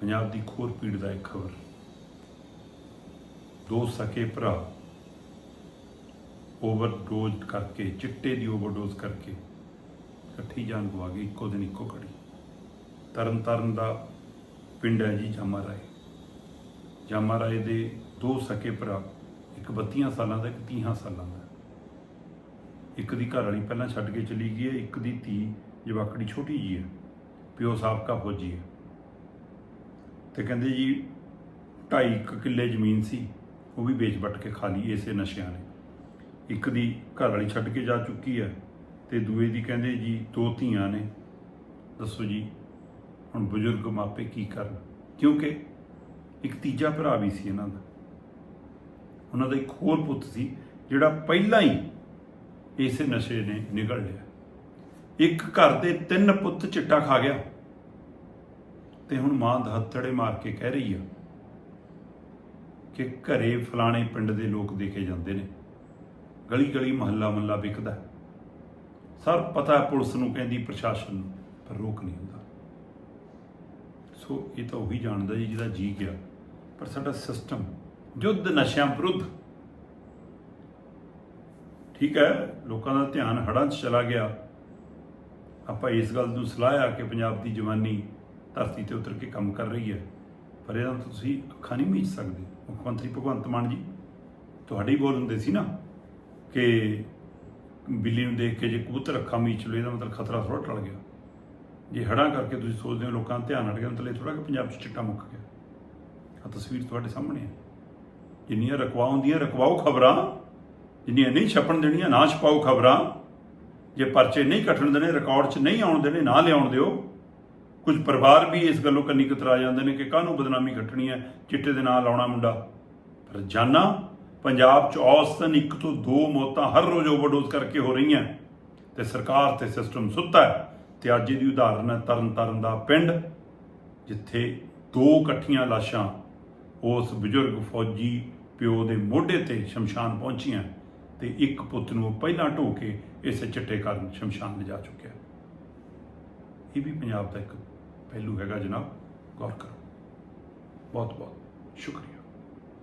ਪੰਜਾਬ ਦੀ ਖੋਰ ਪੀੜ ਇੱਕ ਖਬਰ। ਦੋ ਸਕੇ ਭਰਾ ਓਵਰਡੋਜ਼ ਕਰਕੇ, ਚਿੱਟੇ ਦੀ ਓਵਰਡੋਜ਼ ਕਰਕੇ ਇਕੱਠੀ ਜਾਨ ਗਵਾ ਗਈ, ਇੱਕੋ ਦਿਨ ਇੱਕੋ ਘੜੀ। ਤਰਨ ਤਾਰਨ ਦਾ ਪਿੰਡ ਹੈ ਜੀ ਜਾਮਾ ਰਾਏ ਜਾਮਾ ਰਾਏ ਦੇ ਦੋ ਸਕੇ ਭਰਾ, ਇੱਕ 32 ਸਾਲਾਂ ਦਾ, ਇੱਕ 30 ਸਾਲਾਂ ਦਾ। ਇੱਕ ਦੀ ਘਰ ਵਾਲੀ ਪਹਿਲਾਂ ਛੱਡ ਕੇ ਚਲੀ ਗਈ ਹੈ, ਇੱਕ ਦੀ ਧੀ, ਜਵਾਕੜੀ ਛੋਟੀ ਜੀ ਹੈ, ਪਿਓ ਸਾਬਕਾ ਫੌਜੀ ਹੈ। ਤੇ ਕਹਿੰਦੇ ਜੀ ਢਾਈ ਕੁ ਕਿੱਲੇ ਜ਼ਮੀਨ ਸੀ, ਉਹ ਵੀ ਵੇਚ ਵੱਟ ਕੇ ਖਾ ਲਈ ਇਸੇ ਨਸ਼ਿਆਂ ਨੇ। ਇੱਕ ਦੀ ਘਰ ਵਾਲੀ ਛੱਡ ਕੇ ਜਾ ਚੁੱਕੀ ਹੈ ਤੇ ਦੂਏ ਦੀ ਕਹਿੰਦੇ ਜੀ ਦੋ ਧੀਆਂ ਨੇ। ਦੱਸੋ ਜੀ, ਹੁਣ ਬਜ਼ੁਰਗ ਮਾਪੇ ਕੀ ਕਰਨ? ਕਿਉਂਕਿ ਇੱਕ ਤੀਜਾ ਭਰਾ ਵੀ ਸੀ ਇਹਨਾਂ ਦਾ। ਉਹਨਾਂ ਦਾ ਇੱਕ ਹੋਰ ਪੁੱਤ ਸੀ, ਜਿਹੜਾ ਪਹਿਲਾਂ ਹੀ ਇਸੇ ਨਸ਼ੇ ਨੇ ਨਿਕਲ ਲਿਆ। ਇੱਕ ਘਰ ਦੇ ਤਿੰਨ ਪੁੱਤ ਚਿੱਟਾ ਖਾ ਗਿਆ। ਤੇ ਹੁਣ ਮਾਂ ਹੱਥੜੇ ਮਾਰ ਕੇ ਕਹਿ ਰਹੀ ਆ ਕਿ ਘਰੇ ਫਲਾਣੇ ਪਿੰਡ ਦੇ ਲੋਕ ਦੇਖੇ ਜਾਂਦੇ ਨੇ। ਗਲੀ ਗਲੀ ਮਹੱਲਾ ਮਹੱਲਾ ਵਿਕਦਾ। ਸਰ ਪਤਾ ਪੁਲਿਸ ਨੂੰ ਕਹਿੰਦੀ, ਪ੍ਰਸ਼ਾਸਨ ਨੂੰ, ਪਰ ਰੋਕ ਨਹੀਂ ਹੁੰਦਾ। ਸੋ ਇਹ ਤਾਂ ਉਹੀ ਜਾਣਦਾ ਜੀ ਜਿਹਦਾ ਜੀ ਗਿਆ। ਪਰ ਸਾਡਾ ਸਿਸਟਮ ਯੁੱਧ ਨਸ਼ਿਆਂ ਵਿਰੁੱਧ। ਠੀਕ ਹੈ, ਲੋਕਾਂ ਦਾ ਧਿਆਨ ਹੜਾਂ 'ਚ ਚਲਾ ਗਿਆ। ਆਪਾਂ ਇਸ ਗੱਲ ਨੂੰ ਸਲਾਹਿਆ ਕਿ ਪੰਜਾਬ ਦੀ ਜਵਾਨੀ ਧਰਤੀ ਤੇ ਉਤਰ ਕੇ ਕੰਮ ਕਰ ਰਹੀ ਹੈ। ਪਰ ਇਹਦਾ ਤੁਸੀਂ ਅੱਖਾਂ ਨਹੀਂ ਮੀਚ ਸਕਦੇ। ਮੁੱਖ ਮੰਤਰੀ ਭਗਵੰਤ ਮਾਨ ਜੀ, ਤੁਹਾਡੇ ਹੀ ਬੋਲ ਹੁੰਦੇ ਸੀ ਨਾ ਕਿ ਬਿੱਲੀ ਨੂੰ ਦੇਖ ਕੇ ਜੇ ਕਬੂਤਰ ਅੱਖਾਂ ਮੀਚ ਲਏ, ਇਹਦਾ ਮਤਲਬ ਖਤਰਾ ਥੋੜਾ ਟਲ ਗਿਆ। ਜੇ ਹੜਾਂ ਕਰਕੇ ਤੁਸੀਂ ਸੋਚਦੇ ਹੋ ਲੋਕਾਂ ਦਾ ਧਿਆਨ ਹਟ ਗਿਆ, ਮਤਲਬ ਇਹ ਥੋੜਾ ਕਿ ਪੰਜਾਬ 'ਚ ਚਿੱਟਾ ਮੁੱਕ ਗਿਆ। ਆ ਤਸਵੀਰ ਤੁਹਾਡੇ ਸਾਹਮਣੇ ਹੈ। ਜਿੰਨੀਆਂ ਰਕਵਾ ਹੁੰਦੀਆਂ, ਰਕਵਾਓ ਖਬਰਾਂ, ਜਿੰਨੀਆਂ ਨਹੀਂ ਛਪਣ ਦੇਣੀਆਂ, ਨਾ ਛਪਾਓ ਖਬਰਾਂ, ਜੇ ਪਰਚੇ ਨਹੀਂ ਕੱਟਣ ਦੇਣੇ, ਰਿਕਾਰਡ 'ਚ ਨਹੀਂ ਆਉਣ ਦੇਣੇ, ਨਾ ਲਿਆਉਣ ਦਿਓ ਕੁਝ ਪਰਿਵਾਰ ਵੀ ਇਸ ਗੱਲੋਂ ਕੰਨੀ ਕਤਰਾ ਜਾਂਦੇ ਨੇ ਕਿ ਕਾਹਨੂੰ ਬਦਨਾਮੀ ਕੱਟਣੀ ਹੈ, ਚਿੱਟੇ ਦੇ ਨਾਲ ਲਾਉਣਾ ਮੁੰਡਾ। ਪਰ ਜਾਨਾ, ਪੰਜਾਬ 'ਚ ਔਸਤਨ ਇੱਕ ਤੋਂ ਦੋ ਮੌਤਾਂ ਹਰ ਰੋਜ਼ ਓਵਰਡੋਜ਼ ਕਰਕੇ ਹੋ ਰਹੀਆਂ। ਤੇ ਸਰਕਾਰ ਤੇ ਸਿਸਟਮ ਸੁੱਤਾ ਹੈ ਤੇ ਅੱਜ ਦੀ ਉਦਾਹਰਨ ਹੈ ਤਰਨ ਤਾਰਨ ਦਾ ਪਿੰਡ, ਜਿੱਥੇ ਦੋ ਇਕੱਠੀਆਂ ਲਾਸ਼ਾਂ ਉਸ ਬਜ਼ੁਰਗ ਫੌਜੀ ਪਿਓ ਦੇ ਮੋਢੇ ਤੇ ਸ਼ਮਸ਼ਾਨ ਪਹੁੰਚੀਆਂ ਤੇ ਇੱਕ ਪੁੱਤ ਨੂੰ ਪਹਿਲਾਂ ਢੋ ਕੇ ਇਸ ਚਿੱਟੇ ਕਾਰਨ ਸ਼ਮਸ਼ਾਨ ਲਿਜਾ ਚੁੱਕਿਆ। ਇਹ ਵੀ ਪੰਜਾਬ ਦਾ ਇੱਕ ਪਹਿਲੂ ਹੈਗਾ ਜਨਾਬ ਗੌਰ ਕਰੋ। ਬਹੁਤ ਬਹੁਤ ਸ਼ੁਕਰੀਆ।